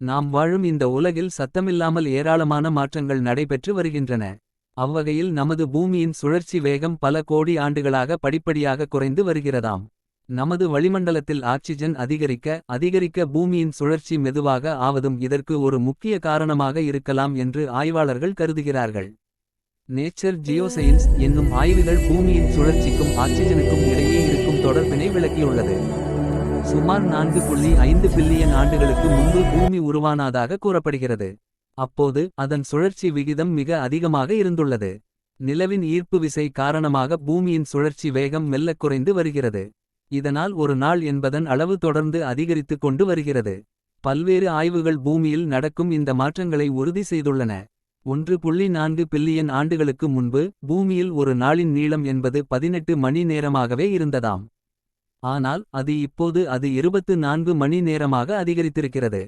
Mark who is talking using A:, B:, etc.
A: நாம் வாழும் இந்த உலகில் சத்தமில்லாமல் ஏராளமான மாற்றங்கள் நடைபெற்று வருகின்றன. அவ்வகையில் நமது பூமியின் சுழற்சி வேகம் பல கோடி ஆண்டுகளாக படிப்படியாக குறைந்து வருகிறதாம். நமது வளிமண்டலத்தில் ஆக்சிஜன் அதிகரிக்க அதிகரிக்க பூமியின் சுழற்சி மெதுவாக ஆவதும் இதற்கு ஒரு முக்கிய காரணமாக இருக்கலாம் என்று ஆய்வாளர்கள் கருதுகிறார்கள். நேச்சர் ஜியோசைன்ஸ் என்னும் ஆய்வுகள் பூமியின் சுழற்சிக்கும் ஆக்சிஜனுக்கும் இடையே இருக்கும் தொடர்பினை விளக்கியுள்ளது. சுமார் நான்கு புள்ளி ஐந்து பில்லியன் ஆண்டுகளுக்கு முன்பு பூமி உருவானதாக கூறப்படுகிறது. அப்போது அதன் சுழற்சி விகிதம் மிக அதிகமாக இருந்துள்ளது. நிலவின் ஈர்ப்பு விசை காரணமாக பூமியின் சுழற்சி வேகம் மெல்லக் குறைந்து வருகிறது. இதனால் ஒரு நாள் என்பதன் அளவு தொடர்ந்து அதிகரித்துக் கொண்டு வருகிறது. பல்வேறு ஆய்வுகள் பூமியில் நடக்கும் இந்த மாற்றங்களை உறுதி செய்துள்ளன. ஒன்று புள்ளி நான்கு பில்லியன் ஆண்டுகளுக்கு முன்பு பூமியில் ஒரு நாளின் நீளம் என்பது பதினெட்டு மணி நேரமாகவே இருந்ததாம். ஆனால் அது இப்போது அது இருபத்து நான்கு மணி நேரமாக அதிகரித்திருக்கிறது.